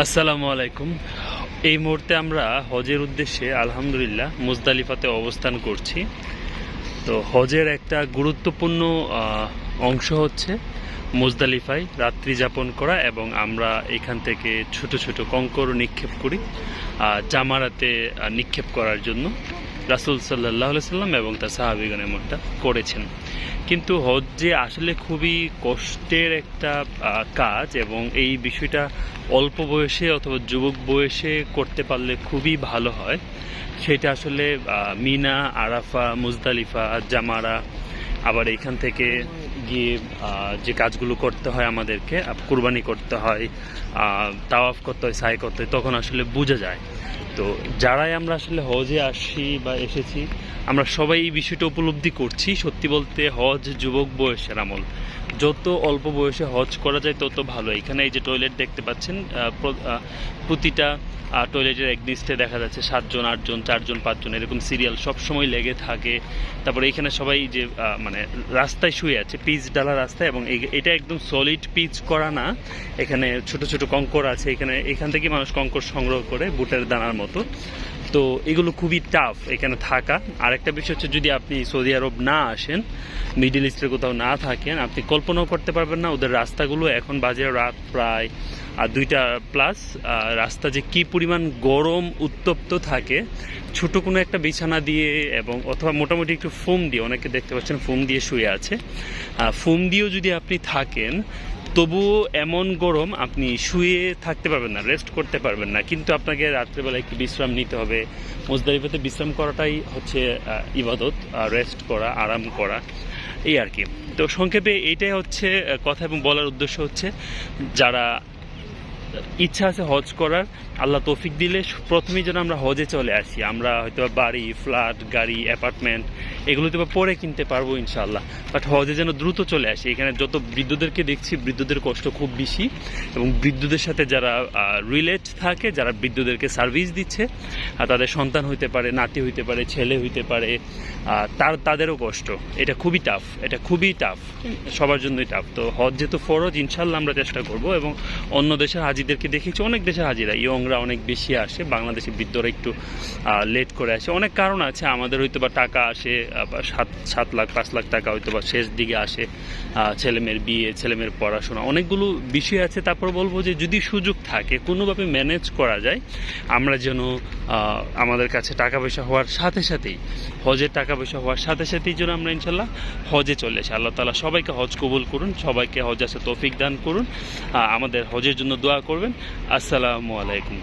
আসসালামু আলাইকুম। এই মুহূর্তে আমরা হজের উদ্দেশ্যে আলহামদুলিল্লাহ মুজদালিফাতে অবস্থান করছি। তো হজের একটা গুরুত্বপূর্ণ অংশ হচ্ছে মুজদালিফায় রাত্রি যাপন করা এবং আমরা এখান থেকে ছোট ছোট কঙ্কর নিক্ষেপ করি জামারাতে নিক্ষেপ করার জন্য। রাসুল সাল্লাহ সাল্লাম এবং তার সাহাবিগণ এমনটা করেছেন। কিন্তু হজ যে আসলে খুবই কষ্টের একটা কাজ এবং এই বিষয়টা অল্প বয়সে অথবা যুবক বয়সে করতে পারলে খুবই ভালো হয়। সেটা আসলে মিনা, আরাফা, মুজদালিফা, জামারা, আবার এখান থেকে গিয়ে যে কাজগুলো করতে হয় আমাদেরকে কুরবানি করতে হয় তাওয়াফ করতে হয়, সাই করতে হয়, তখন আসলে বোঝা যায়। তো যারাই আমরা আসলে হজে আসি বা এসেছি আমরা সবাই এই বিষয়টা উপলব্ধি করছি, সত্যি বলতে হজ যুবক বয়সের আমল। যত অল্প বয়সে হজ করা যায়, তত ভালো। এখানে এই যে টয়লেট দেখতে পাচ্ছেন প্রতিটা টয়লেটের একদিস্টে দেখা যাচ্ছে সাতজন, আটজন, চারজন, পাঁচজন, এরকম সিরিয়াল সব সময় লেগে থাকে। তারপরে এখানে সবাই যে মানে রাস্তায় শুয়ে আছে, পিচ ডালা রাস্তায় এবং এটা একদম সলিড পিচ করা না। এখানে ছোট ছোট কঙ্কর আছে। এখানে, এখান থেকে মানুষ কঙ্কর সংগ্রহ করে বুটের দানার মতো। তো এগুলো খুবই টাফ এখানে থাকা। আরেকটা বিষয় হচ্ছে যদি আপনি সৌদি আরব না আসেন মিডিল ইস্টের কোথাও না থাকেন, আপনি কল্পনাও করতে পারবেন না ওদের রাস্তাগুলো। এখন বাজে রাত প্রায় আর দুইটা প্লাস রাস্তা যে কি পরিমাণ গরম, উত্তপ্ত থাকে, ছোট কোনো একটা বিছানা দিয়ে এবং অথবা মোটামুটি একটু ফোম দিয়ে, অনেকে দেখতে পাচ্ছেন ফোম দিয়ে শুয়ে আছে। ফোম দিয়েও যদি আপনি থাকেন তবুও এমন গরম আপনি শুয়ে থাকতে পারবেন না রেস্ট করতে পারবেন না। কিন্তু আপনাকে রাত্রেবেলা একটু বিশ্রাম নিতে হবে। মুজদারিফাতে বিশ্রাম করাটাই হচ্ছে ইবাদত রেস্ট করা, আরাম করা, এই আর কি। তো সংক্ষেপে এইটাই হচ্ছে কথা এবং বলার উদ্দেশ্য হচ্ছে, যারা ইচ্ছা আছে হজ করার, আল্লাহ তৌফিক দিলে প্রথমেই যেন আমরা হজে চলে আসি। আমরা হয়তো বাড়ি ফ্ল্যাট গাড়ি অ্যাপার্টমেন্ট এগুলোতে বা পরে কিনতে পারব ইনশাল্লাহ বাট হজে যেন দ্রুত চলে আসে, এখানে যত বৃদ্ধদেরকে দেখছি, বৃদ্ধদের কষ্ট খুব বেশি এবং বৃদ্ধদের সাথে যারা রিলেট থাকে, যারা বৃদ্ধদেরকে সার্ভিস দিচ্ছে আর তাদের সন্তান হইতে পারে, নাতি হইতে পারে, ছেলে হইতে পারে তার, তাদেরও কষ্ট। এটা খুবই টাফ এটা খুবই টাফ সবার জন্যই টাফ তো হজ যেহেতু ফরজ ইনশাল্লাহ আমরা চেষ্টা করব এবং অন্য দেশের হাজিদেরকে দেখেছি, অনেক দেশের হাজিরা, ইয়ংরা অনেক বেশি আসে, বাংলাদেশি বৃদ্ধরা একটু লেট করে আসে। অনেক কারণ আছে, আমাদের হয়তো বা টাকা আসে সাত সাত লাখ, পাঁচ লাখ টাকা হয়তো বা শেষ দিকে আসে ছেলেমেয়ের বিয়ে, ছেলেমেয়ের পড়াশোনা, অনেকগুলো বিষয় আছে। তারপর বলব যে যদি সুযোগ থাকে, কোনোভাবে ম্যানেজ করা যায়, আমরা যেন আমাদের কাছে টাকা পয়সা হওয়ার সাথে সাথেই, হজের টাকা পয়সা হওয়ার সাথে সাথেই যেন আমরা ইনশাল্লাহ হজে চলে আসি। আল্লাহ তালা সবাইকে হজ কবুল করুন, সবাইকে হজ আসে তৌফিক দান করুন। আমাদের হজের জন্য দোয়া করবেন। আসসালামু আলাইকুম।